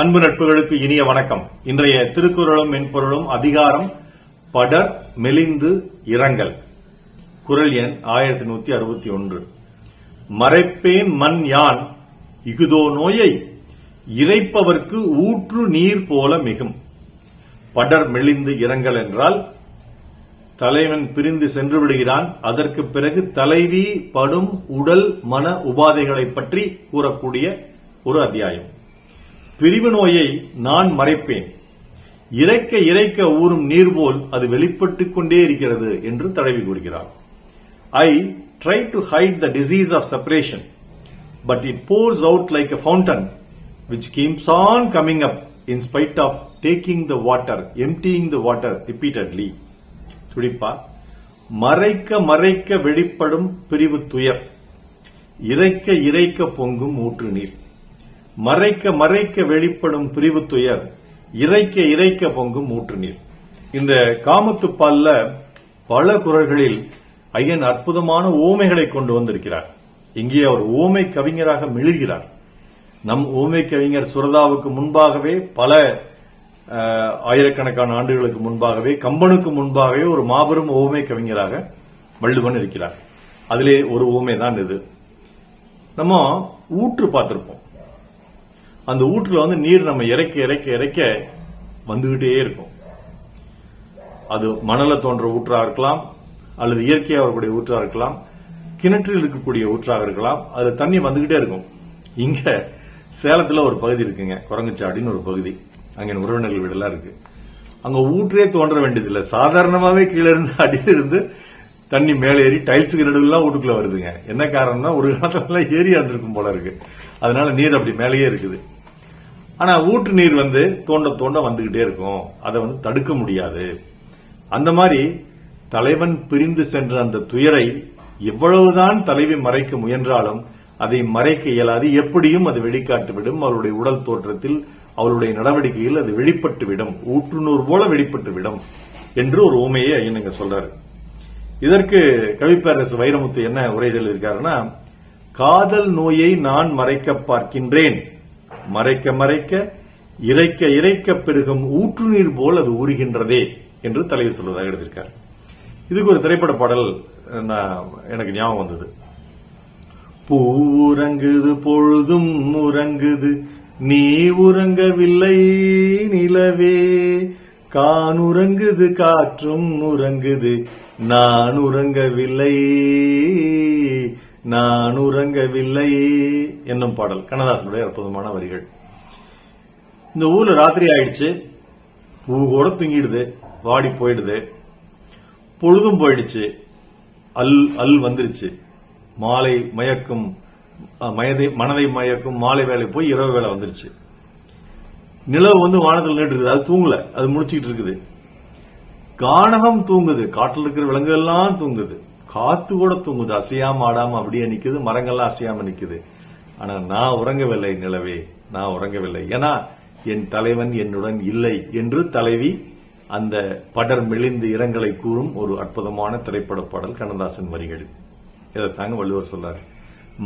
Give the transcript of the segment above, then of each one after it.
அன்பு நட்புகளுக்கு இனிய வணக்கம். இன்றைய திருக்குறளும் மென்பொருளும் அதிகாரம் படர் மெலிந்து இரங்கல். குரல் எண் ஆயிரத்தி நூத்தி அறுபத்தி ஒன்று. மறைப்பேன் மண் யான் இகுதோ நோயை இறைப்பவர்க்கு ஊற்று நீர் போல மிகும். படர் மெலிந்து இரங்கல் என்றால் தலைவன் பிரிந்து சென்று விடுகிறான். அதற்கு பிறகு தலைவி படும் உடல் மன உபாதைகளை பற்றி கூறக்கூடிய ஒரு அத்தியாயம். பிரிவு நோயை நான் மறைப்பேன். இறைக்க இறைக்க ஊறும் நீர் போல் அது வெளிப்பட்டுக் கொண்டே இருக்கிறது என்று தடவி கூறுகிறார். I try to hide the disease of separation but it pours out like a fountain which keeps on coming up in spite of taking the water emptying the water repeatedly துடிப்பா மறைக்க மறைக்க வெளிப்படும் பிரிவு துயர். இறைக்க இறைக்க பொங்கும் ஊற்று நீர். மறைக்க மறைக்க வெளிப்படும் பிரிவு துயர் இறைக்க இறைக்க பொங்கும் ஊற்று நீர். இந்த காமத்துப்பால்ல பல குரல்களில் ஐயன் அற்புதமான ஓமைகளை கொண்டு வந்திருக்கிறார். இங்கே அவர் ஓமை கவிஞராக மிளிர்கிறார். நம் ஓமை கவிஞர் சுரதாவுக்கு முன்பாகவே பல ஆயிரக்கணக்கான ஆண்டுகளுக்கு முன்பாகவே கம்பனுக்கு முன்பாகவே ஒரு மாபெரும் ஓமை கவிஞராக வள்ளுவன் இருக்கிறார். அதிலே ஒரு ஓமை தான் இது. நம்ம ஊற்று பார்த்திருப்போம். அந்த ஊற்றுல வந்து நீர் நம்ம இறைக்க இறைக்க இறைக்க வந்துகிட்டே இருக்கும். அது மணல தோன்ற ஊற்றா இருக்கலாம் அல்லது இயற்கையாக வரக்கூடிய ஊற்றா இருக்கலாம் கிணற்றில் இருக்கக்கூடிய ஊற்றாக இருக்கலாம் அது தண்ணி வந்துகிட்டே இருக்கும். இங்க சேலத்துல ஒரு பகுதி இருக்குங்க குரங்குச்சாடின்னு ஒரு பகுதி. அங்க என் உறவினர்கள் வீடெல்லாம் இருக்கு. அங்க ஊற்றே தோன்ற வேண்டியதில்லை. சாதாரணமாவே கீழே இருந்து அடியில இருந்து தண்ணி மேலே ஏறி டைல்ஸுக்கு நடுவுலாம் வீட்டுக்குள்ள வருதுங்க. என்ன காரணம்னா ஒரு காலத்துல ஏரியா இருந்திருக்கும் போல இருக்கு. அதனால நீர் அப்படி மேலேயே இருக்குது. ஆனா ஊற்று நீர் வந்து தோண்ட தோண்ட வந்துகிட்டே இருக்கும். அதை வந்து தடுக்க முடியாது. அந்த மாதிரி தலைவன் பிரிந்து சென்ற அந்த துயரை எவ்வளவுதான் தலைவி மறைக்க முயன்றாலும் அதை மறைக்க இயலாது. எப்படியும் அது வெளிக்காட்டுவிடும் அவருடைய உடல் தோற்றத்தில் அவருடைய நடவடிக்கையில் அது வெளிப்பட்டு விடும். போல வெளிப்பட்டு விடும் என்று ஒரு உமையை ஐயனுங்க சொல்றாரு. இதற்கு கவிப்பேரரசு வைரமுத்து என்ன உரைதல் இருக்காருன்னா காதல் நோயை நான் மறைக்க பார்க்கின்றேன். மறைக்க மறைக்க இறைக்க இறைக்க பெருகும் ஊற்று நீர் போல் அது ஊறுகின்றதே என்று தலைவர் சொல்வதாக எழுதியிருக்கார். இதுக்கு ஒரு திரைப்பட பாடல் எனக்கு ஞாபகம் வந்தது. பூ உறங்குது பொழுதும் உறங்குது நீ உறங்கவில்லை நிலவே. கான் உறங்குது காற்றும் உறங்குது நான் உறங்கவில்லை. நான் உறங்கவில்லை என்னும் பாடல். கண்ணதாசனுடைய அற்புதமான வரிகள். இந்த ஊர்ல ராத்திரி ஆயிடுச்சு. பூ கூட தூங்கிடுது வாடி போயிடுது. பொழுதும் போயிடுச்சு. அல் அல் வந்துருச்சு. மாலை மயக்கும் மயதை மனதை மயக்கும் மாலை வேலை போய் இரவு வேலை வந்துருச்சு. நிலவு வந்து வானத்தில் நின்று இருக்குது அது தூங்கல. அது முடிச்சுக்கிட்டு இருக்குது. கானகம் தூங்குது. காட்டில் இருக்கிற விலங்குகள் எல்லாம் தூங்குது. காத்து கூட தூங்குது. அசையாம ஆடாம அப்படியே நிக்குது. மரங்கள்லாம் அசையாம நிக்குது. ஆனா நான் உறங்கவில்லை நிலவே. நான் உறங்கவில்லை. ஏன்னா என் தலைவன் என்னுடன் இல்லை என்று தலைவி அந்த படர் மெலிந்து இரங்கலை கூறும் ஒரு அற்புதமான திரைப்பட பாடல் கண்ணதாசன் வரிகள் இதைத்தாங்க வள்ளுவர் சொல்றாரு.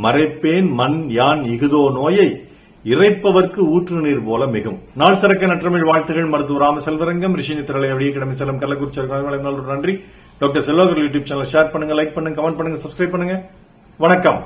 மறைப்பேன் மண் யான் இகுதோ நோயை இறைப்பவர்க்கு ஊற்று நீர் போல மிகும். நாள் சிறக்க நற்றமிழ் வாழ்த்துகள் மருத்துவ ராம செல்வரங்கம் ரிஷினி திரளை அப்படியே கிடமை செல்லம் கள்ளக்குறிச்சி நன்றி. டாக்டர் செல்வர்கள் யூடியூப் சேனல் ஷேர் பண்ணுங்க லைக் பண்ணுங்க கமெண்ட் பண்ணுங்க சப்ஸ்கிரைப் பண்ணுங்க. வணக்கம்.